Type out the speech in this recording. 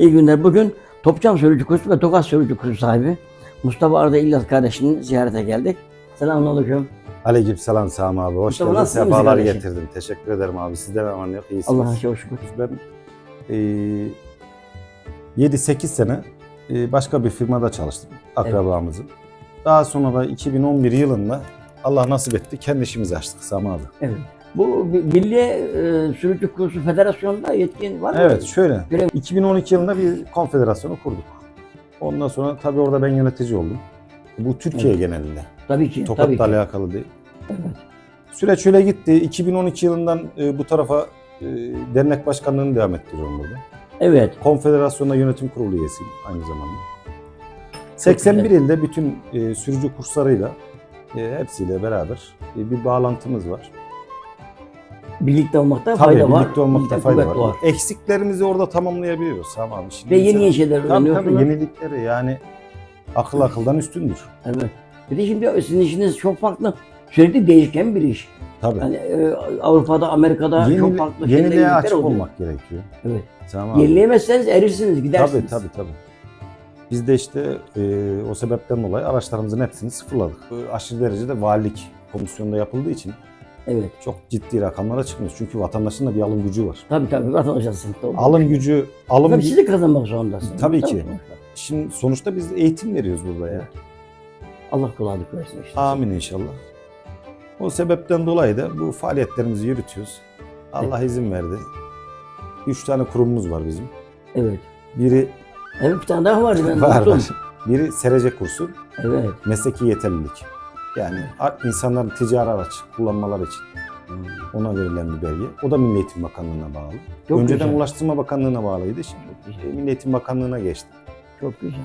İyi günler. Bugün Topçam Sürücü Kursu ve Tokat Sürücü Kursu sahibi Mustafa Arda İlyas kardeşini ziyarete geldik. Selamünaleyküm. Aleyküm selam Sami abi. Hoş Mustafa, geldin. nasılsınız Sefalar kardeşim? getirdin. Teşekkür ederim abi. Sizden aman yok. İyisiniz. Allah'a çok şükür. Ben e, 7-8 sene e, başka bir firmada çalıştım. Akrabamızın. Daha sonra da 2011 yılında Allah nasip etti. Kendi işimizi açtık Sami abi. Evet. Bu Milli e, Sürücü Kursu Federasyonu'nda yetkin var mı? Evet şöyle. Görev- 2012 yılında bir konfederasyonu kurduk. Ondan sonra tabii orada ben yönetici oldum. Bu Türkiye genelinde. Tabii ki. tabii Tokat'la ki. alakalı değil. Evet. Süreç şöyle gitti. 2012 yılından e, bu tarafa e, dernek başkanlığını devam ettiriyorum burada. Evet. Konfederasyonda yönetim kurulu üyesiyim aynı zamanda. 81 ilde bütün e, sürücü kurslarıyla e, hepsiyle beraber e, bir bağlantımız var. Birlikte olmakta Tabii fayda var. birlikte olmakta Birlikte fayda kuvvet var. Eksiklerimizi orada tamamlayabiliyoruz abi. Şimdi Ve yeni mesela- yeni şeyler Tabii tabii öğreniyorsunuz. yenilikleri yani akıl akıldan üstündür. Evet. Bir de şimdi sizin işiniz çok farklı. Sürekli değişken bir iş. Tabii. Yani e, Avrupa'da, Amerika'da çok Yenili- farklı şeyler, yeniliğe yenilikler açık oluyor. olmak gerekiyor. Evet. Abi. Yenileyemezseniz erirsiniz, gidersiniz. Tabii tabii tabii. Biz de işte e, o sebepten dolayı araçlarımızın hepsini sıfırladık. E, aşırı derecede valilik komisyonda yapıldığı için Evet. çok ciddi rakamlara çıkmıyoruz. Çünkü vatandaşın da bir alım gücü var. Tabii tabii vatandaşlar sıkıntı olur. Alım gücü, alım Tabii siz de kazanmak zorundasınız. Tabii ki. sonuçta. Şimdi sonuçta biz eğitim veriyoruz burada ya. Allah kolaylık versin işte. Amin inşallah. O sebepten dolayı da bu faaliyetlerimizi yürütüyoruz. Allah izin verdi. Üç tane kurumumuz var bizim. Evet. Biri Evet bir tane daha vardı ben var var. Biri SRC kursu, Evet. mesleki yeterlilik. Yani insanların ticari araç kullanmaları için ona verilen bir belge. O da Milli Eğitim Bakanlığı'na bağlı. Çok Önceden güzel. Ulaştırma Bakanlığı'na bağlıydı. Şimdi Çok güzel. Milli Eğitim Bakanlığı'na geçti. Çok güzel.